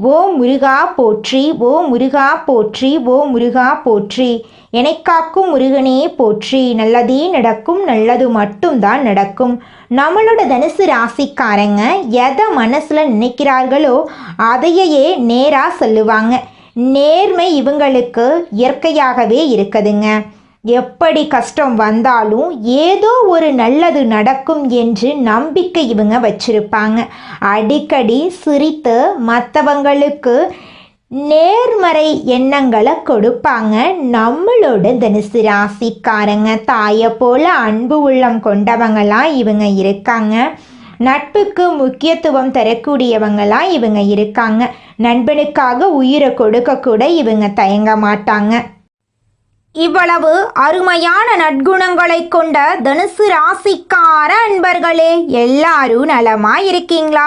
ஓ முருகா போற்றி ஓ முருகா போற்றி ஓ முருகா போற்றி. எனக்காக்கும் முருகனே போற்றி. நல்லதே நடக்கும் நல்லது மட்டும்தான் நடக்கும். நம்மளோட தனுசு ராசிக்காரங்க எதை மனசில் நினைக்கிறார்களோ அதையே நேராக சொல்லுவாங்க. நேர்மை இவங்களுக்கு இயற்கையாகவே இருக்குதுங்க. எப்படி கஷ்டம் வந்தாலும் ஏதோ ஒரு நல்லது நடக்கும் என்று நம்பிக்கை இவங்க வச்சிருப்பாங்க. அடிக்கடி சிரித்து மற்றவங்களுக்கு நேர்மறை எண்ணங்களை கொடுப்பாங்க. நம்மளோட தனுசு ராசிக்காரங்க தாயை போல அன்பு உள்ளம் கொண்டவங்களாம் இவங்க இருக்காங்க. நட்புக்கு முக்கியத்துவம் தரக்கூடியவங்களாம் இவங்க இருக்காங்க. நண்பனுக்காக உயிரை கொடுக்க கூட இவங்க தயங்க மாட்டாங்க. இவ்வளவு அருமையான நற்குணங்களை கொண்ட தனுசு ராசிக்கார அன்பர்களே எல்லாரும் நலமா இருக்கீங்களா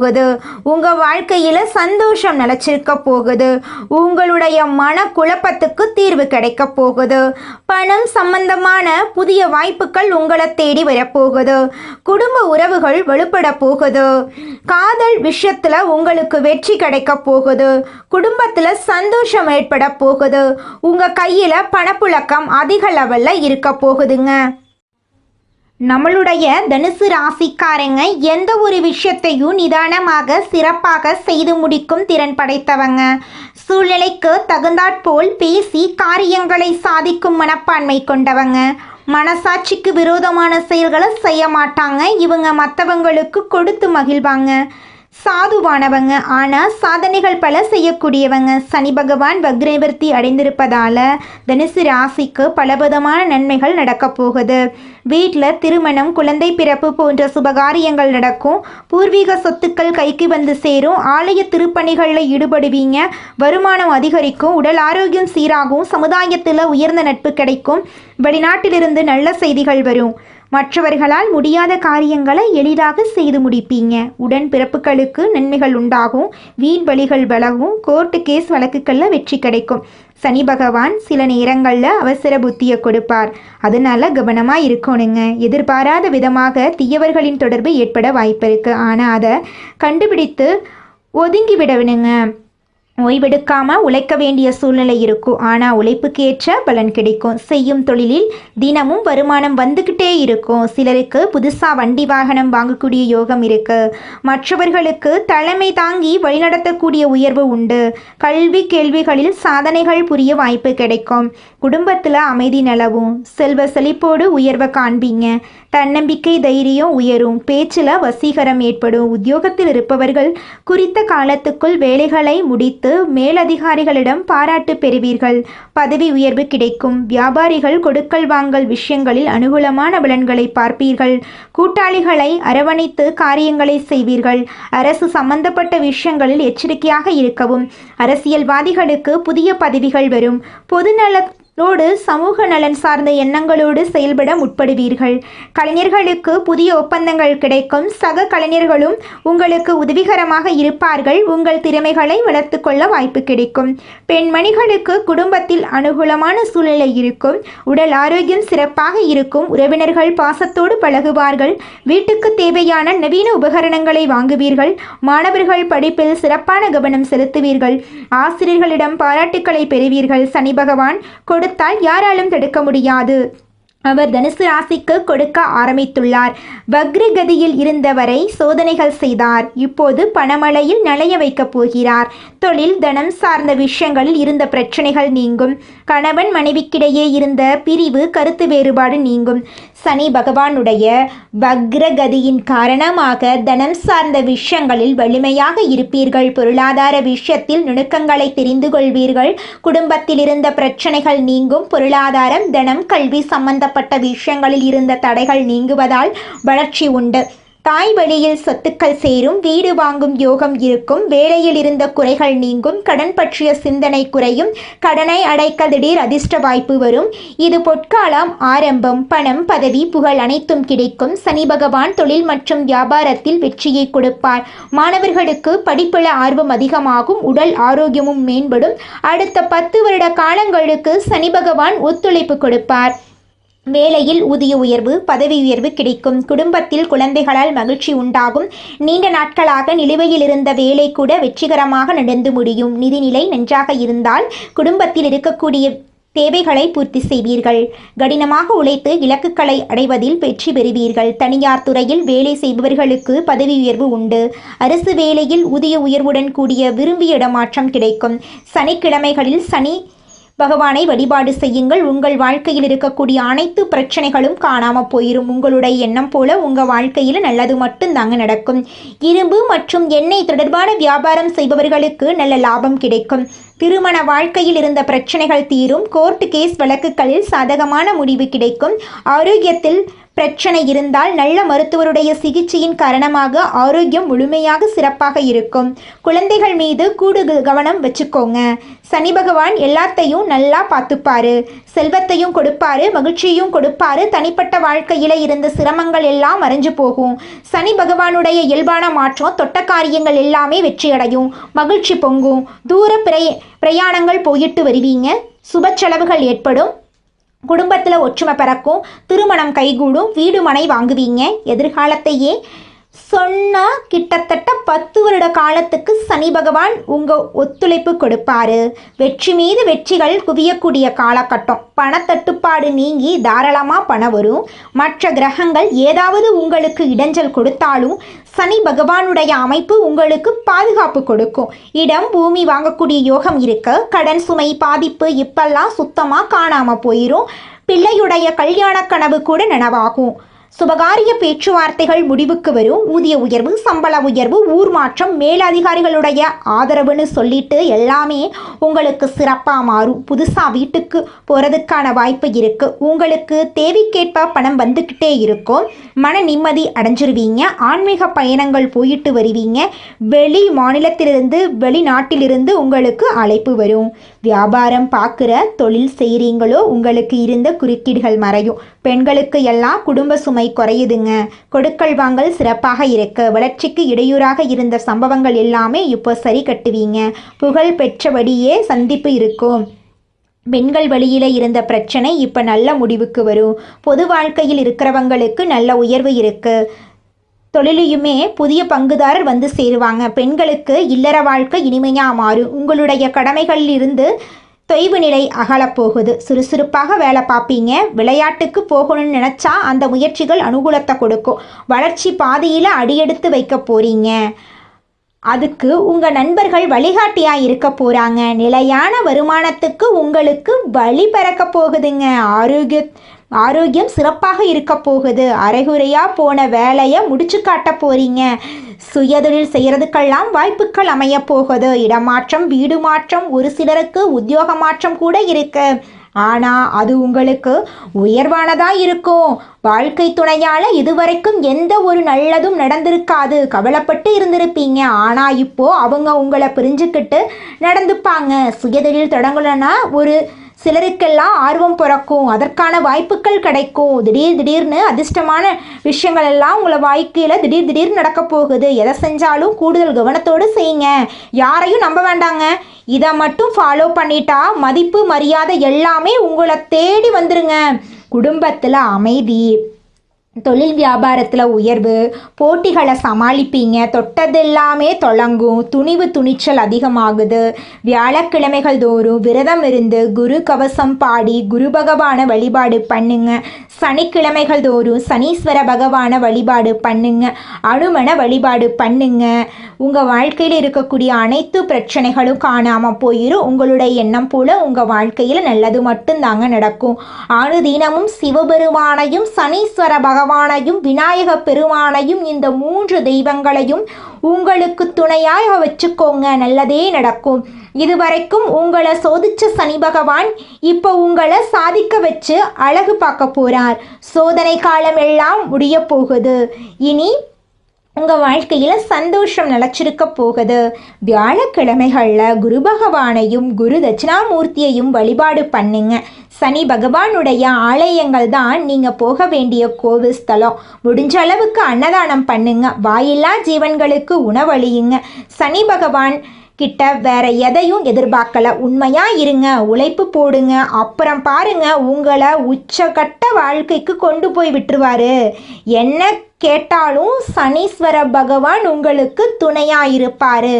போகுது. உங்க வாழ்க்கையில சந்தோஷம் நிலச்சிருக்க போகுது. உங்களுடைய மன குழப்பத்துக்கு தீர்வு கிடைக்க போகுது. பணம் சம்பந்தமான புதிய வாய்ப்புகள் உங்களை தேடி வரப்போகுது. குடும்ப உறவுகள் வலுப்பட போகுது. காதல் விஷயத்துல உங்களுக்கு வெற்றி கிடைக்க போகுது. குடும்பத்துல சந்தோஷம் ஏற்பட போகுது. உங்க கையில பணப்புழக்கம் அதிக லெவல்ல இருக்க போகுதுங்க. நம்மளுடைய தனுசு ராசிக்காரங்க எந்த ஒரு விஷயத்தையும் நிதானமாக சிறப்பாக செய்து முடிக்கும் திறன் படைத்தவங்க. சூழ்நிலைக்கு தகுந்தாற்போல் பேசி காரியங்களை சாதிக்கும் மனப்பான்மை கொண்டவங்க. மனசாட்சிக்கு விரோதமான செயல்களை செய்ய மாட்டாங்க. இவங்க மற்றவங்களுக்கு கொடுத்து மகிழ்வாங்க. சாதுவானவங்க. ஆனால் சாதனைகள் பல செய்யக்கூடியவங்க. சனி பகவான் வக்ரவர்த்தி அடைந்திருப்பதால தனுசு ராசிக்கு பலவிதமான நன்மைகள் நடக்கப் போகுது. வீட்டில் திருமணம் குழந்தை பிறப்பு போன்ற சுபகாரியங்கள் நடக்கும். பூர்வீக சொத்துக்கள் கைக்கு வந்து சேரும். ஆலய திருப்பணிகளில் ஈடுபடுவீங்க. வருமானம் அதிகரிக்கும். உடல் ஆரோக்கியம் சீராகும். சமுதாயத்தில் உயர்ந்த நட்பு கிடைக்கும். வெளிநாட்டிலிருந்து நல்ல செய்திகள் வரும். மற்றவர்களால் முடியாத காரியங்களை எளிதாக செய்து முடிப்பீங்க. உடன் பிறப்புகளுக்கு நன்மைகள் உண்டாகும். வீண் வழிகள் விலகும். கோர்ட்டு கேஸ் வழக்குகளில் வெற்றி கிடைக்கும். சனி பகவான் சில நேரங்களில் அவசர புத்தியை கொடுப்பார். அதனால கவனமாக இருக்கணுங்க. எதிர்பாராத விதமாக தீயவர்களின் தொடர்பு ஏற்பட வாய்ப்பு இருக்குது ஆனால் அதை கண்டுபிடித்து ஒதுங்கி விடணுங்க. ஓய்வெடுக்காம உழைக்க வேண்டிய சூழ்நிலை இருக்கும். ஆனால் உழைப்புக்கு ஏற்ற பலன் கிடைக்கும். செய்யும் தொழிலில் தினமும் வருமானம் வந்துக்கிட்டே இருக்கும். சிலருக்கு புதுசாக வண்டி வாகனம் வாங்கக்கூடிய யோகம் இருக்கு. மற்றவர்களுக்கு தலைமை தாங்கி வழிநடத்தக்கூடிய உயர்வு உண்டு. கல்வி கேள்விகளில் சாதனைகள் புரிய வாய்ப்பு கிடைக்கும். குடும்பத்தில் அமைதி நிலவும். செல்வ செழிப்போடு உயர்வை காண்பீங்க. தன்னம்பிக்கை தைரியம் உயரும். பேச்சில் வசீகரம் ஏற்படும். உத்தியோகத்தில் இருப்பவர்கள் குறித்த காலத்துக்குள் வேலைகளை முடித்து மேலதிகாரிகளிடம் பாராட்டு பெறுவீர்கள். பதவி உயர்வு கிடைக்கும். வியாபாரிகள் கொடுக்கல் வாங்கல் விஷயங்களில் அனுகூலமான பலன்களை பார்ப்பீர்கள். கூட்டாளிகளை அரவணைத்து காரியங்களை செய்வீர்கள். அரசு சம்பந்தப்பட்ட விஷயங்களில் எச்சரிக்கையாக இருக்கவும். அரசியல்வாதிகளுக்கு புதிய பதவிகள் வரும். பொதுநல ோடு சமூக நலன் சார்ந்த எண்ணங்களோடு செயல்பட முற்படுவீர்கள். கலைஞர்களுக்கு புதிய ஒப்பந்தங்கள் கிடைக்கும். சக கலைஞர்களும் உங்களுக்கு உதவிகரமாக இருப்பார்கள். உங்கள் திறமைகளை வளர்த்துக்கொள்ள வாய்ப்பு கிடைக்கும். பெண்மணிகளுக்கு குடும்பத்தில் அனுகூலமான சூழ்நிலை இருக்கும். உடல் ஆரோக்கியம் சிறப்பாக இருக்கும். உறவினர்கள் பாசத்தோடு பழகுவார்கள். வீட்டுக்கு தேவையான நவீன உபகரணங்களை வாங்குவீர்கள். மாணவர்கள் படிப்பில் சிறப்பான கவனம் செலுத்துவீர்கள். ஆசிரியர்களிடம் பாராட்டுக்களை பெறுவீர்கள். சனி பகவான் கொடுத்தால் யாராலும் தடுக்க முடியாது. அவர் தனுசு ராசிக்கு கொடுக்க ஆரம்பித்துள்ளார். வக்ரகதியில் இருந்தவரை சோதனைகள் செய்தார். இப்போது பணமழையில் நனைய வைக்கப் போகிறார். தொழில் தனம் சார்ந்த விஷயங்களில் இருந்த பிரச்சனைகள் நீங்கும். கணவன் மனைவிக்கிடையே இருந்த பிரிவு கருத்து வேறுபாடு நீங்கும். சனி பகவானுடைய வக்ரகதியின் காரணமாக தனம் சார்ந்த விஷயங்களில் வலிமையாக இருப்பீர்கள். பொருளாதார விஷயத்தில் நுணுக்கங்களை தெரிந்து கொள்வீர்கள். குடும்பத்தில் இருந்த பிரச்சனைகள் நீங்கும். பொருளாதாரம் தனம் கல்வி சம்பந்தப்பட்ட விஷயங்களில் இருந்த தடைகள் நீங்குவதால் வளர்ச்சி உண்டு. தாய் வழியில் சொத்துக்கள் சேரும் வீடு வாங்கும் யோகம் இருக்கும் வேலையில் இருந்த குறைகள் நீங்கும் கடன் பற்றிய சிந்தனை குறையும் கடனை அடைக்க திடீர் அதிர்ஷ்ட வாய்ப்பு வரும். இது பொற்காலம் ஆரம்பம் பணம் பதவி புகழ் அனைத்தும் கிடைக்கும். சனி பகவான் தொழில் மற்றும் வியாபாரத்தில் வெற்றியை கொடுப்பார். மாணவர்களுக்கு படிப்புல ஆர்வம் அதிகமாகும் உடல் ஆரோக்கியமும் மேம்படும். அடுத்த பத்து வருட காலங்களுக்கு சனி பகவான் ஒத்துழைப்பு கொடுப்பார். வேலையில் ஊதிய உயர்வு பதவி உயர்வு கிடைக்கும். குடும்பத்தில் குழந்தைகளால் மகிழ்ச்சி உண்டாகும். நீண்ட நாட்களாக நிலுவையில் இருந்த வேலை கூட வெற்றிகரமாக நடந்து முடியும். நிதிநிலை நன்றாக இருந்தால் குடும்பத்தில் இருக்கக்கூடிய தேவைகளை பூர்த்தி செய்வீர்கள். கடினமாக உழைத்து இலக்குகளை அடைவதில் வெற்றி பெறுவீர்கள். தனியார் துறையில் வேலை செய்பவர்களுக்கு பதவி உயர்வு உண்டு. அரசு வேலையில் ஊதிய உயர்வுடன் கூடிய விரும்பிய இடமாற்றம் கிடைக்கும். சனிக்கிழமைகளில் சனி பகவானை வழிபாடு செய்யுங்கள். உங்கள் வாழ்க்கையில் இருக்கக்கூடிய அனைத்து பிரச்சனைகளும் காணாம போயிரும். உங்களுடைய எண்ணம் போல உங்க வாழ்க்கையில் நல்லது மட்டும்தாங்க நடக்கும். இரும்பு மற்றும் எண்ணெய் தொடர்பான வியாபாரம் செய்பவர்களுக்கு நல்ல லாபம் கிடைக்கும். திருமண வாழ்க்கையில் இருந்த பிரச்சனைகள் தீரும். கோர்ட் கேஸ் வழக்குகளில் சாதகமான முடிவு கிடைக்கும். ஆரோக்கியத்தில் பிரச்சனை இருந்தால் நல்ல மருத்துவருடைய சிகிச்சையின் காரணமாக ஆரோக்கியம் முழுமையாக சிறப்பாக இருக்கும். குழந்தைகள் மீது கூடு கவனம் வச்சுக்கோங்க. சனி பகவான் எல்லாத்தையும் நல்லா பார்த்துப்பாரு. செல்வத்தையும் கொடுப்பாரு மகிழ்ச்சியும் கொடுப்பாரு. தனிப்பட்ட வாழ்க்கையில இருந்த சிரமங்கள் எல்லாம் மறைஞ்சு போகும். சனி பகவானுடைய இயல்பான மாற்றம் தொட்ட காரியங்கள் எல்லாமே வெற்றியடையும். மகிழ்ச்சி பொங்கும். தூர பிரய பிரயாணங்கள் போயிட்டு வருவீங்க. சுப செலவுகள் ஏற்படும். குடும்பத்தில் ஒற்றுமை பிறக்கும் திருமணம் கைகூடும் வீடு மனை வாங்குவீங்க. எதிர்காலத்தையே சொன்னால் கிட்டத்தட்ட பத்து வருட காலத்துக்கு சனி பகவான் உங்கள் ஒத்துழைப்பு கொடுப்பாரு. வெற்றி மீது வெற்றிகள் குவியக்கூடிய காலகட்டம். பணத்தட்டுப்பாடு நீங்கி தாராளமாக பணம் வரும். மற்ற கிரகங்கள் ஏதாவது உங்களுக்கு இடைஞ்சல் கொடுத்தாலும் சனி பகவானுடைய அமைப்பு உங்களுக்கு பாதுகாப்பு கொடுக்கும். இடம் பூமி வாங்கக்கூடிய யோகம் இருக்கு. கடன் சுமை பாதிப்பு இப்பெல்லாம் சுத்தமாக காணாமல் போயிடும் பிள்ளையுடைய கல்யாண கனவு கூட நனவாகும். சுபகாரிய பேச்சுவார்த்தைகள் முடிவுக்கு வரும். ஊதிய உயர்வு சம்பள உயர்வு ஊர் மாற்றம் மேலதிகாரிகளுடைய ஆதரவுன்னு சொல்லிட்டு எல்லாமே உங்களுக்கு சிறப்பாக மாறும். புதுசாக வீட்டுக்கு போகிறதுக்கான வாய்ப்பு இருக்குது உங்களுக்கு தேவைக்கேற்ப பணம் வந்துக்கிட்டே இருக்கும். மன நிம்மதி அடைஞ்சிருவீங்க. ஆன்மீக பயணங்கள் போயிட்டு வருவீங்க. வெளி மாநிலத்திலிருந்து வெளிநாட்டிலிருந்து உங்களுக்கு அழைப்பு வரும். வியாபாரம் பார்க்குற தொழில் செய்கிறீங்களோ உங்களுக்கு இருந்த குறுக்கீடுகள் மறையும். பெண்களுக்கு எல்லாம் குடும்ப சுமை குறையுதுங்க. கொடுக்கல் வாங்கல் சிறப்பாக இருக்கு. வளர்ச்சிக்கு இடையூறாக இருந்த சம்பவங்கள் எல்லாமே இப்போ சரி கட்டுவீங்க. புகழ் பெற்றபடியே சந்திப்பு இருக்கும். பெண்கள் வழியில் இருந்த பிரச்சனை இப்போ நல்ல முடிவுக்கு வரும். பொது வாழ்க்கையில் இருக்கிறவங்களுக்கு நல்ல உயர்வு இருக்கு. தொழிலையுமே புதிய பங்குதாரர் வந்து சேருவாங்க. பெண்களுக்கு இல்லற வாழ்க்கை இனிமையாக மாறும். உங்களுடைய கடமைகளில் இருந்து தொய்வு நிலை அகலப்போகுது. சுறுசுறுப்பாக வேலை பார்ப்பீங்க. விளையாட்டுக்கு போகணும்னு நினச்சா அந்த முயற்சிகள் அனுகூலத்தை கொடுக்கும். வளர்ச்சி பாதையில் அடியெடுத்து வைக்க போகிறீங்க அதுக்கு உங்கள் நண்பர்கள் வழிகாட்டியாக இருக்க போகிறாங்க நிலையான வருமானத்துக்கு உங்களுக்கு வழி பிறக்க போகுதுங்க. ஆரோக்கிய ஆரோக்கியம் சிறப்பாக இருக்க போகுது. அரைகுறையாக போன வேலையை முடிச்சு காட்ட போகிறீங்க சுயதொழில் செய்கிறதுக்கெல்லாம் வாய்ப்புகள் அமைய போகுது. இடமாற்றம் வீடு மாற்றம் ஒரு சிலருக்கு உத்தியோக மாற்றம் கூட இருக்கு. ஆனால் அது உங்களுக்கு உயர்வானதாக இருக்கும். வாழ்க்கை துணையால் இதுவரைக்கும் எந்த ஒரு நல்லதும் நடந்திருக்காது. கவலைப்பட்டு இருந்திருப்பீங்க. ஆனால் இப்போது அவங்க உங்களை புரிஞ்சுக்கிட்டு நடந்துப்பாங்க. சுயதொழில் தொடங்கலைன்னா ஒரு சிலருக்கெல்லாம் ஆர்வம் பிறக்கும். அதற்கான வாய்ப்புகள் கிடைக்கும். திடீர் திடீர்னு அதிர்ஷ்டமான விஷயங்கள் எல்லாம் உங்களை வாழ்க்கையில் திடீர் திடீர்னு நடக்க போகுது. எதை செஞ்சாலும் கூடுதல் கவனத்தோடு செய்யுங்க. யாரையும் நம்ப வேண்டாங்க. இதை மட்டும் ஃபாலோ பண்ணிட்டா மதிப்பு மரியாதை எல்லாமே உங்களை தேடி வந்துருங்க. குடும்பத்தில் அமைதி. தொழில் வியாபாரத்தில் உயர்வு போட்டிகளை சமாளிப்பீங்க தொட்டதெல்லாமே தொடங்கும் துணிவு துணிச்சல் அதிகமாகுது. வியாழக்கிழமைகள் தோறும் விரதம் இருந்து குரு கவசம் பாடி குரு பகவான வழிபாடு பண்ணுங்க. சனிக்கிழமைகள் தோறும் சனீஸ்வர பகவான வழிபாடு பண்ணுங்க. அனுமன வழிபாடு பண்ணுங்க. உங்கள் வாழ்க்கையில் இருக்கக்கூடிய அனைத்து பிரச்சனைகளும் காணாமல் போயிடும் உங்களுடைய எண்ணம் போல் உங்கள் வாழ்க்கையில் நல்லது மட்டும்தாங்க நடக்கும். அனுதினமும் சிவபெருமானையும் சனீஸ்வர பகவானையும் விநாயக பெருமானையும் இந்த மூன்று தெய்வங்களையும் உங்களுக்கு துணையாக வச்சுக்கோங்க. நல்லதே நடக்கும். இதுவரைக்கும் உங்களை சோதிச்ச சனி பகவான் இப்போ உங்களை சாதிக்க வச்சு அழகு பார்க்க போறார். சோதனை காலம் எல்லாம் முடிய போகுது. இனி உங்கள் வாழ்க்கையில் சந்தோஷம் நிலச்சிருக்க போகுது. வியாழக்கிழமைகளில் குரு பகவானையும் குரு தட்சிணாமூர்த்தியையும் வழிபாடு பண்ணுங்க. சனி பகவானுடைய ஆலயங்கள் தான் நீங்கள் போக வேண்டிய கோவில் ஸ்தலம். முடிஞ்ச அளவுக்கு அன்னதானம் பண்ணுங்க. வாயில்லா ஜீவன்களுக்கு உணவழியுங்க சனி பகவான் கிட்ட வேற எதையும் எதிர்பார்க்கல. உண்மையா இருங்க உழைப்பு போடுங்க. அப்புறம் பாருங்க உங்களை உச்சகட்ட வாழ்க்கைக்கு கொண்டு போய் விட்டுருவாரு. என்ன கேட்டாலும் சனீஸ்வர பகவான் உங்களுக்கு துணையா இருப்பாரு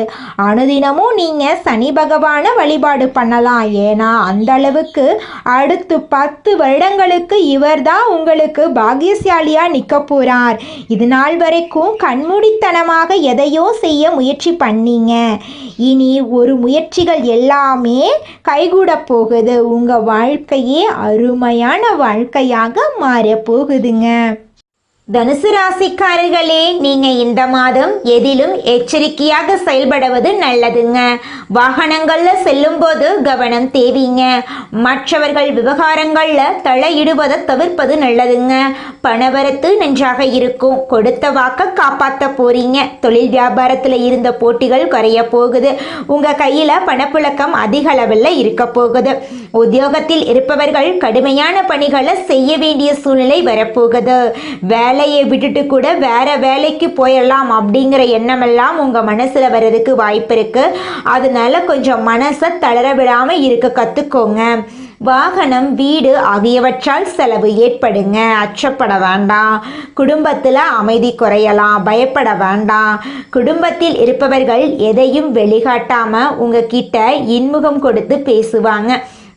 அனுதினமும் நீங்க சனி பகவானை வழிபாடு பண்ணலாம். ஏன்னா அந்த அளவுக்கு அடுத்து பத்து வருடங்களுக்கு இவர்தான் உங்களுக்கு பாகியசாலியா நிக்க போறார். இது நாள் வரைக்கும் கண்மூடித்தனமாக எதையோ செய்ய முயற்சி பண்ணீங்க. இனி ஒரு முயற்சிகள் எல்லாமே கைகூட போகுது. உங்க வாழ்க்கையே அருமையான வாழ்க்கையாக மாற போகுதுங்க. தனுசு ராசிக்காரர்களே நீங்க இந்த மாதம் எதிலும் எச்சரிக்கையாக செயல்படுவது நல்லதுங்க. வாகனங்கள்ல செல்லும்போது கவனம் தேவைங்க. மற்றவர்கள் விவகாரங்கள்ல தலையிடுவதை தவிர்ப்பது நல்லதுங்க. பணவரத்து நன்றாக இருக்கும். கொடுத்த வாக்க காப்பாத்த போறீங்க. தொழில் வியாபாரத்துல இருந்த போட்டிகள் குறைய போகுது. உங்க கையில பணப்புழக்கம் அதிக அளவில் இருக்க போகுது. உத்தியோகத்தில் இருப்பவர்கள் கடுமையான பணிகளை செய்ய வேண்டிய சூழ்நிலை வரப்போகுது. வேலை வேலையை விட்டுட்டு கூட வேற வேலைக்கு போயிடலாம் அப்படிங்கிற எண்ணமெல்லாம் உங்கள் மனசில் வர்றதுக்கு வாய்ப்பு இருக்குது அதனால கொஞ்சம் மனசை தளர விடாமல் இருக்க கற்றுக்கோங்க வாகனம் வீடு ஆகியவற்றால் செலவு ஏற்படுங்க. அச்சப்பட வேண்டாம். குடும்பத்தில் அமைதி குறையலாம். பயப்பட வேண்டாம். குடும்பத்தில் இருப்பவர்கள் எதையும் வெளிகாட்டாமல் உங்ககிட்ட இன்முகம் கொடுத்து பேசுவாங்க.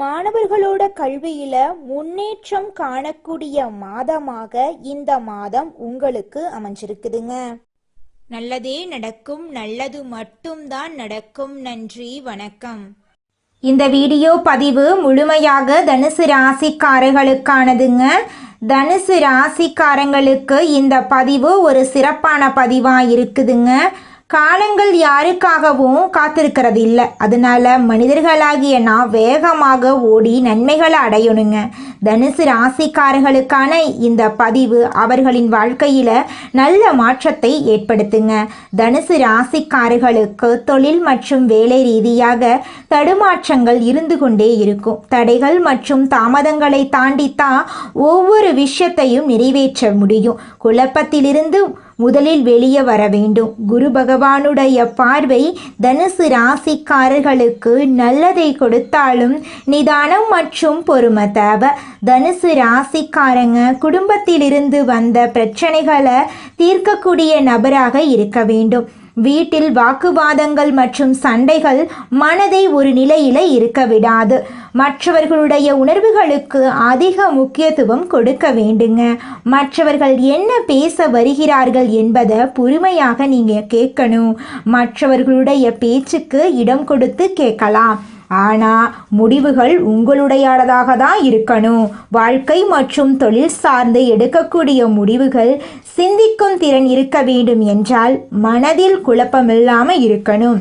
மாணவர்களோட கல்வியில முன்னேற்றம் காணக்கூடிய மாதமாக இந்த மாதம் உங்களுக்கு அமைஞ்சிருக்குதுங்க. நல்லதே நடக்கும் நல்லது மட்டும்தான் நடக்கும். நன்றி வணக்கம். இந்த வீடியோ பதிவு முழுமையாக தனுசு ராசிக்காரர்களுக்கானதுங்க. தனுசு ராசிக்காரங்களுக்கு இந்த பதிவு ஒரு சிறப்பான பதிவாக இருக்குதுங்க காலங்கள் யாருக்காகவும் காத்திருக்கிறது இல்லை அதனால மனிதர்களாகிய நான் வேகமாக ஓடி நன்மைகளை அடையணுங்க. தனுசு ராசிக்காரர்களுக்கான இந்த பதிவு அவர்களின் வாழ்க்கையில் நல்ல மாற்றத்தை ஏற்படுத்துங்க. தனுசு ராசிக்காரர்களுக்கு தொழில் மற்றும் வேலை ரீதியாக தடுமாற்றங்கள் இருந்து கொண்டே இருக்கும். தடைகள் மற்றும் தாமதங்களை தாண்டித்தான் ஒவ்வொரு விஷயத்தையும் நிறைவேற்ற முடியும். குழப்பத்திலிருந்து முதலில் வெளியே வர வேண்டும். குரு பகவானுடைய பார்வை தனுசு ராசிக்காரர்களுக்கு நல்லதை கொடுத்தாலும் நிதானம் மற்றும் பொறுமை தேவை. தனுசு ராசிக்காரங்க குடும்பத்திலிருந்து வந்த பிரச்சனைகளை தீர்க்கக்கூடிய நபராக இருக்க வேண்டும். வீட்டில் வாக்குவாதங்கள் மற்றும் சண்டைகள் மனதை ஒரு நிலையில இருக்க விடாது. மற்றவர்களுடைய உணர்வுகளுக்கு அதிக முக்கியத்துவம் கொடுக்க வேண்டுங்க. மற்றவர்கள் என்ன பேச வருகிறார்கள் என்பதை பொறுமையாக நீங்கள் கேட்கணும். மற்றவர்களுடைய பேச்சுக்கு இடம் கொடுத்து கேட்கலாம். ஆனால் முடிவுகள் உங்களுடையதாக தான் இருக்கணும். வாழ்க்கை மற்றும் தொழில் சார்ந்து எடுக்கக்கூடிய முடிவுகள் சிந்திக்கும் திறன் இருக்க வேண்டும் என்றால் மனதில் குழப்பமில்லாமல் இருக்கணும்.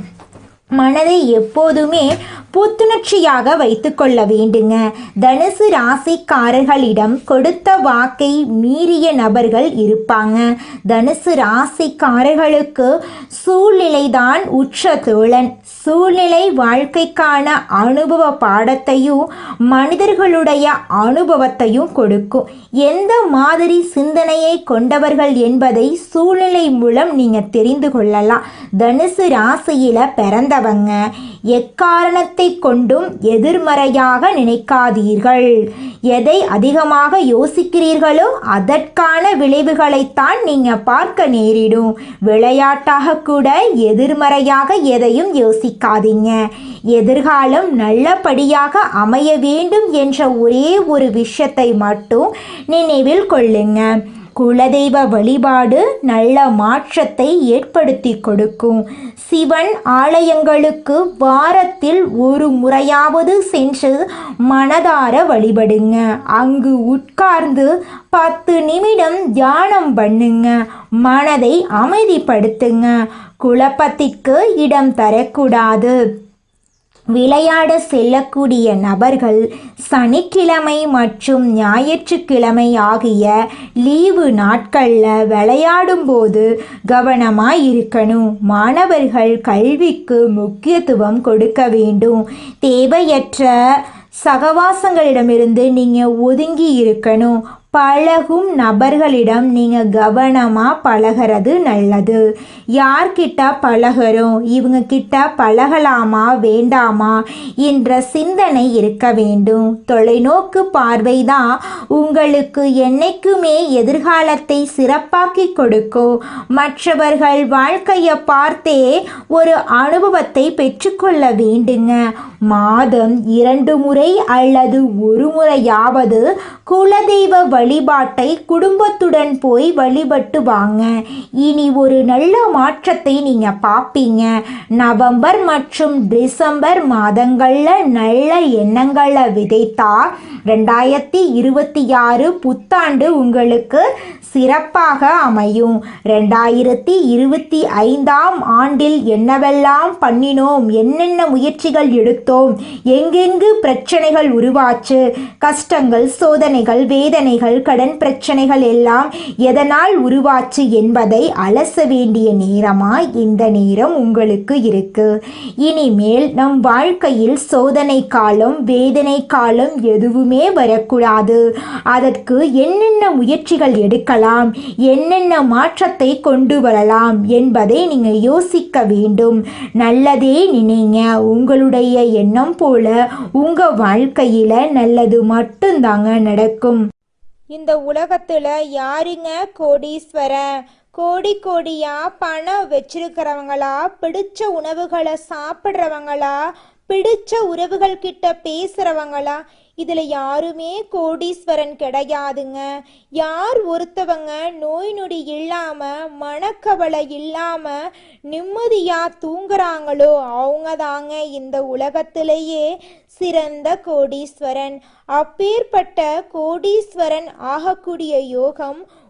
மனதை எப்போதுமே புத்துணர்ச்சியாக வைத்துக்கொள்ள வேண்டுங்க. தனுசு ராசிக்காரர்களிடம் கொடுத்த வாக்கை மீறிய நபர்கள் இருப்பாங்க. தனுசு ராசிக்காரர்களுக்கு சூழ்நிலைதான் உற்ற தோழன். சூழ்நிலை வாழ்க்கைக்கான அனுபவ பாடத்தையும் மனிதர்களுடைய அனுபவத்தையும் கொடுக்கும். எந்த மாதிரி சிந்தனையை கொண்டவர்கள் என்பதை சூழ்நிலை மூலம் நீங்கள் தெரிந்து கொள்ளலாம். தனுசு ராசியில் பிறந்தவங்க. எக்காரணத்தை கொண்டும் எதிர்மறையாக நினைக்காதீர்கள். எதை அதிகமாக யோசிக்கிறீர்களோ அதற்கான விளைவுகளைத்தான் நீங்கள் பார்க்க நேரிடும். விளையாட்டாக கூட எதிர்மறையாக எதையும் யோசிக்காதீங்க. எதிர்காலம் நல்லபடியாக அமைய வேண்டும் என்ற ஒரே ஒரு விஷயத்தை மட்டும் நினைவில் கொள்ளுங்கள் குலதெய்வ வழிபாடு நல்ல மாற்றத்தை ஏற்படுத்தி கொடுக்கும். சிவன் ஆலயங்களுக்கு வாரத்தில் ஒரு முறையாவது சென்று மனதார வழிபடுங்க. அங்கு உட்கார்ந்து பத்து நிமிடம் தியானம் பண்ணுங்க. மனதை அமைதிப்படுத்துங்க. குழப்பத்திற்கு இடம் தரக்கூடாது. விளையாட செல்லக்கூடிய நபர்கள் சனிக்கிழமை மற்றும் ஞாயிற்றுக்கிழமை ஆகிய லீவு நாட்களில் விளையாடும்போது கவனமாக இருக்கணும் மாணவர்கள் கல்விக்கு முக்கியத்துவம் கொடுக்க வேண்டும். தேவையற்ற சகவாசங்களிடமிருந்து நீங்கள் ஒதுங்கி இருக்கணும். பழகும் நபர்களிடம் நீங்கள் கவனமாக பழகிறது நல்லது. யார்கிட்ட பழகிறோம்? இவங்க கிட்ட பழகலாமா? வேண்டாமா? என்ற சிந்தனை இருக்க வேண்டும். தொலைநோக்கு பார்வை தான் உங்களுக்கு என்னைக்குமே எதிர்காலத்தை சிறப்பாக்கி கொடுக்கும். மற்றவர்கள் வாழ்க்கையை பார்த்தே ஒரு அனுபவத்தை பெற்றுக்கொள்ள வேண்டுங்க. மாதம் இரண்டு முறை அல்லது ஒரு முறையாவது குலதெய்வ வழிபாட்டை குடும்பத்துடன் போய் வழிபட்டு வாங்க. இனி ஒரு நல்ல மாற்றத்தை நீங்க பார்ப்பீங்க நவம்பர் மற்றும் டிசம்பர் மாதங்களில் நல்ல எண்ணங்களை விதைத்தா ரெண்டாயிரத்தி இருபத்தி ஆறு புத்தாண்டு உங்களுக்கு சிறப்பாக அமையும். ரெண்டாயிரத்தி இருபத்தி ஐந்தாம் ஆண்டில் என்னவெல்லாம் பண்ணினோம்? என்னென்ன முயற்சிகள் எடுத்தோம்? எங்கெங்கு பிரச்சனைகள் உருவாச்சு? கஷ்டங்கள் சோதனைகள் வேதனைகள் கடன் பிரச்சனைகள் எல்லாம் எதனால் உருவாச்சு என்பதை அலச வேண்டிய நேரமாய் இந்த நேரம் உங்களுக்கு இருக்கு. இனிமேல் நம் வாழ்க்கையில் சோதனை காலம் வேதனை காலம் எதுவுமே வரக்கூடாது. அதற்கு என்னென்ன முயற்சிகள் எடுக்கலாம்? என்னென்ன மாற்றத்தை கொண்டு வரலாம் என்பதை நீங்கள் யோசிக்க வேண்டும். நல்லதே நினைங்க. உங்களுடைய எண்ணம் போல உங்கள் வாழ்க்கையில் நல்லது மட்டும்தாங்க நடக்கும். இந்த உலகத்துல யாருங்க கோடீஸ்வரன் கோடி கோடியா பணம் வச்சிருக்கிறவங்களா? பிடிச்ச உணவுகளை சாப்பிட்றவங்களா? பிடிச்ச உறவுகள் கிட்ட பேசுறவங்களா? இதுல யாருமே கோடீஸ்வரன் கிடையாதுங்க. யார் ஒருத்தவங்க நோய் நொடி இல்லாம மனக்கவலை இல்லாம நிம்மதியா தூங்குறாங்களோ அவங்க தாங்க இந்த உலகத்திலேயே சிறந்த கோடீஸ்வரன். அப்பேற்பட்ட கோடீஸ்வரன் ஆகக்கூடிய யோகம்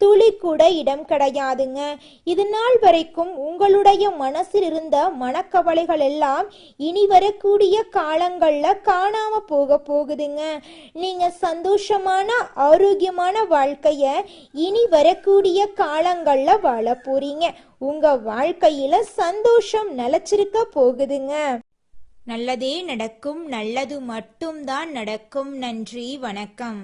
துளி கூட இடம் கிடையாதுங்க. இது நாள் வரைக்கும் உங்களுடைய மனசில் இருந்த மனக்கவலைகள் எல்லாம் இனி வரக்கூடிய காலங்கள்ல காணாம போக போகுதுங்க. நீங்க சந்தோஷமான ஆரோக்கியமான வாழ்க்கைய இனி வரக்கூடிய காலங்கள்ல வாழ போறீங்க. உங்க வாழ்க்கையில சந்தோஷம் நிலச்சிருக்க போகுதுங்க. நல்லதே நடக்கும் நல்லது மட்டும்தான் நடக்கும். நன்றி வணக்கம்.